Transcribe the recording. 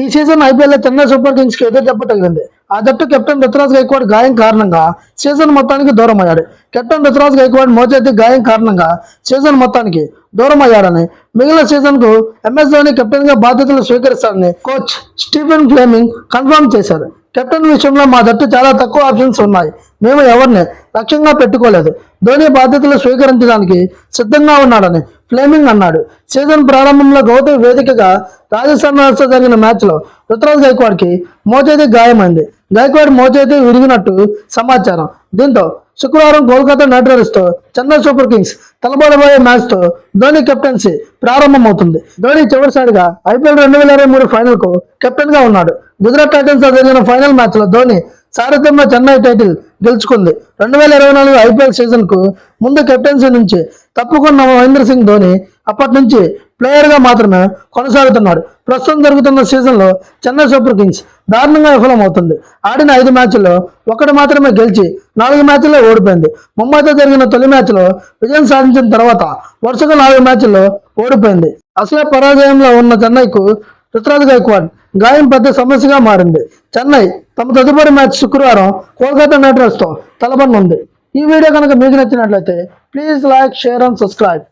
ఈ season IPL Chennai super కింగ్స్కి ఎదురు దెబ్బ తగిలింది. ఆ జట్టు కెప్టెన్ రుతురాజ్ గైక్వాడ్ గాయం కారణంగా సీజన్ మొత్తానికి దూరం అయ్యాడు. కెప్టెన్ రుతురాజ్ గైక్వాడ్ మోచేతి గాయం కారణంగా సీజన్ మొత్తానికి దూరం అయ్యాడని మిగిలిన సీజన్కు ఎంఎస్ ధోని కెప్టెన్గా బాధ్యతలు స్వీకరిస్తారని కోచ్ స్టీఫెన్ ఫ్లేమింగ్ కన్ఫర్మ్ చేశారు. కెప్టెన్ విషయంలో మా జట్టు చాలా తక్కువ ఆప్షన్స్ ఉన్నాయి. మేము ఎవరిని లక్ష్యంగా పెట్టుకోలేదు. ధోని బాధ్యతలు స్వీకరించడానికి సిద్ధంగా ఉన్నాడని ఫ్లేమింగ్ అన్నాడు. సీజన్ ప్రారంభంలో గౌతమ్ వేదికగా రాజస్థాన్ రాష్ట్ర జరిగిన మ్యాచ్లో రుతురాజ్ గైక్వాడ్కి మోచేతి గాయమైంది. గైక్వాడ్ మోచేతి విరిగినట్టు సమాచారం. దీంతో శుక్రవారం కోల్కతా నైట్ రైడర్స్తో చెన్నై సూపర్ కింగ్స్ తలబడబోయే మ్యాచ్తో ధోని కెప్టెన్సీ ప్రారంభమవుతుంది. ధోని చివరిసారిగా ఐపీఎల్ రెండు వేల ఇరవై మూడు ఫైనల్కు ఉన్నాడు. గుజరాత్ టైటన్స్తో జరిగిన ఫైనల్ మ్యాచ్లో ధోని సారథ్యంలో చెన్నై టైటిల్ గెలుచుకుంది. రెండు వేల ఇరవై నాలుగు ఐపీఎల్ సీజన్కు ముందు కెప్టెన్సీ నుంచి తప్పుకున్న మహేంద్ర సింగ్ ధోని అప్పటి నుంచి ప్లేయర్గా మాత్రమే కొనసాగుతున్నాడు. ప్రస్తుతం జరుగుతున్న సీజన్లో చెన్నై సూపర్ కింగ్స్ దారుణంగా విఫలమవుతుంది. ఆడిన ఐదు మ్యాచ్ల్లో ఒకటి మాత్రమే గెలిచి నాలుగు మ్యాచ్ల్లో ఓడిపోయింది. ముంబైతో జరిగిన తొలి మ్యాచ్లో విజయం సాధించిన తర్వాత వరుసగా నాలుగు మ్యాచ్ల్లో ఓడిపోయింది. అసలే పరాజయంలో ఉన్న చెన్నైకు రుతురాజ్ గైక్వాడ్ గాయం పెద్ద సమస్యగా మారింది. చెన్నై తమ తదుపరి మ్యాచ్ శుక్రవారం కోల్కతా నైట్ రైడర్స్తో తో ఉంది. ఈ వీడియో కనుక మీకు నచ్చినట్లయితే please like share and subscribe.